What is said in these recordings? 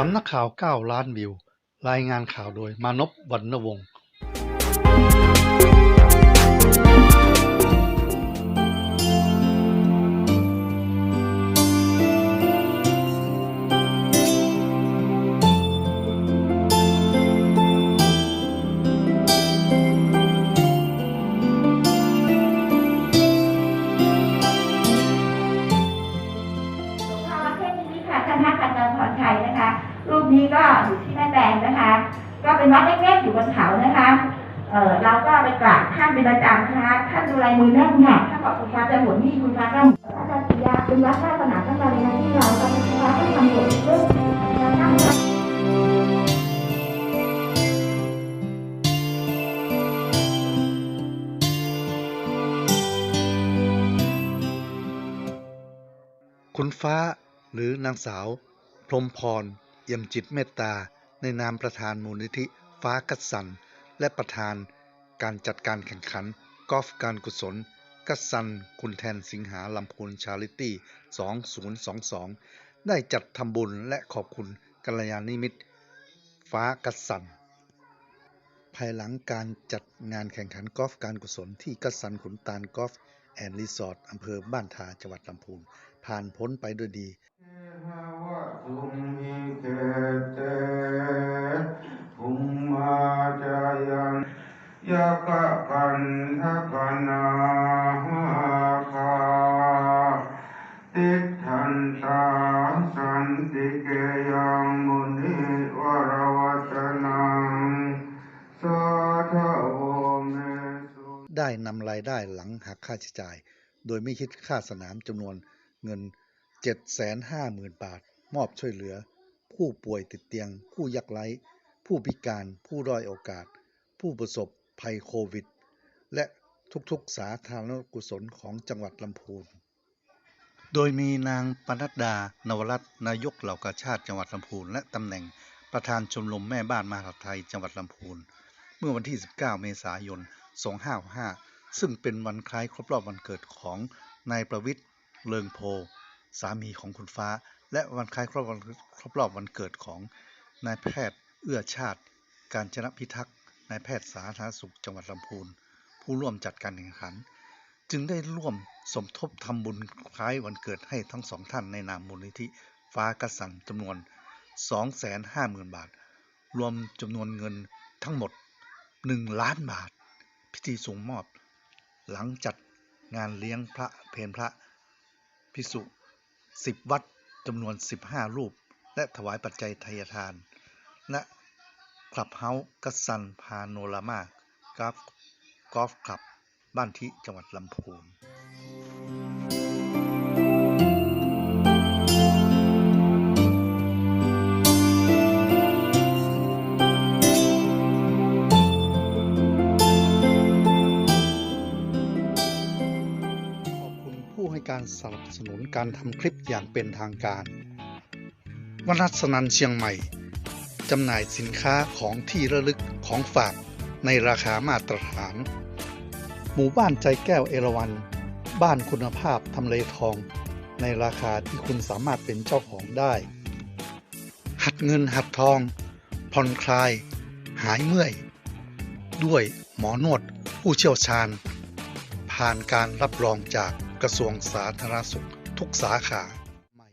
สำนักข่าว 9 ล้านวิว รายงานข่าวโดย มานพ วรรณวงศ์ เป็นวัดเล็กๆอยู่บนเขานะคะเออเราก็ไปกราบท่านเป็นประจำนะคะท่านดูลายมือแน่นค่ะถ้านบอกคุณฟ้าจะหมดหนี่คุณฟ้าก็อาจารย์ปิยาเป็นวัดศาสนาตั้งแต่ในหน้าที่เราตอนนี้คุณฟ้าก็ทำหมดเรื่องการตั้งวัดคุณฟ้าหรือนางสาว พรมพรเอี่ยมจิตเมตตา ในนามประธานมูลนิธิฟ้ากัสสัน และประธานการจัดการแข่งขันกอล์ฟการกุศล กัสสันคุณแทนสิงหาลำพูนชาริตี้ 2022 ได้จัดทำบุญและขอบคุณกัลยาณมิตร ฟ้ากัสสัน ภายหลังการจัดงานแข่งขันกอล์ฟการกุศลที่กัสสันขุนตาลกอล์ฟแอนด์รีสอร์ทอำเภอบ้านทาจังหวัดลำพูน ผ่านพ้นไปด้วยดีเกเตภุมมาจายัน ยะกะคันทะกนาหาคาติทันตาสันติเกยังมุนิวรวัตนังสัทธโวเมสุได้นำรายได้หลังหักค่าใช้จ่าย โดยไม่คิดค่าสนามจำนวนเงิน 750,000 บาท มอบช่วยเหลือ ผู้ป่วยติดเตียง ผู้ยากไร้ ผู้พิการ ผู้ด้อยโอกาส ผู้ประสบ ภัยโควิด และทุกๆสาธารณกุศลของจังหวัดลำพูน โดยมีนางปนัดดา นวรัตน์นายกเหล่ากาชาติจังหวัดลำพูน และตำแหน่งประธานชมรมแม่บ้านมหาไทยจังหวัดลำพูน เมื่อวันที่ 19 เมษายน 2565 ซึ่งเป็นวันคล้ายครบรอบวันเกิดของนายประวิทย์เลิงโพ สามีของคุณฟ้า และวันคล้ายครบวันครบรอบวันเกิดของนายแพทย์เอื้อชาติ การจนพิทักษ์ นายแพทย์สาธารณสุขจังหวัดลำพูน ผู้ร่วมจัดการแข่งขัน จึงได้ร่วมสมทบทำบุญคล้ายวันเกิดให้ทั้งสองท่านในนามมูลนิธิฟ้ากระสันจำนวน 250,000 บาท รวมจำนวนเงินทั้งหมด 1 ล้านบาท พิธีส่งมอบ หลังจัดงานเลี้ยงพระเพนพระพิสุสิบวัดจำนวน 15 รูป และถวายปัจจัยทายทานและคลับเฮาส์กัสซันพาโนรามากราฟกอล์ฟคลับ บ้านทิจังหวัดลำพูนขอบคุณผู้ให้การสนับสนุนการทำคลิปอย่างเป็นทางการ วนัสนันเชียงใหม่ จำหน่ายสินค้าของที่ระลึกของฝากในราคามาตรฐาน หมู่บ้านใจแก้วเอราวัน บ้านคุณภาพทำเลทอง ในราคาที่คุณสามารถเป็นเจ้าของได้ หัดเงินหัดทองผ่อนคลาย หายเมื่อย ด้วยหมอนวดผู้เชี่ยวชาญ ผ่านการรับรองจากกระทรวงสาธารณสุขทุกสาขา ใหม่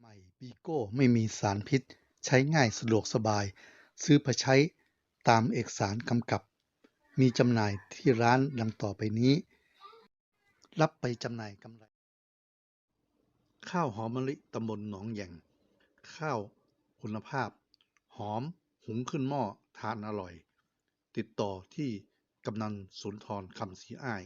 ใหม่บีโก้ไม่มีสารพิษ ใช้ง่ายสะดวกสบาย ซื้อไปใช้ตามเอกสารกำกับ มีจำหน่ายที่ร้านดังต่อไปนี้ รับไปจำหน่ายกำไร ข้าวหอมมะลิตำบลหนองแหย่งข้าวคุณภาพ หอมหุงขึ้นหม้อทานอร่อย ติดต่อที่กำนันสุนทรคำศรีอ้าย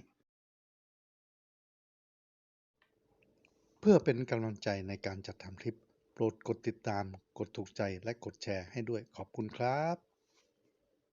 เพื่อเป็นกำลังใจในการจัดทำคลิป โปรดกดติดตาม กดถูกใจ และกดแชร์ให้ด้วย ขอบคุณครับ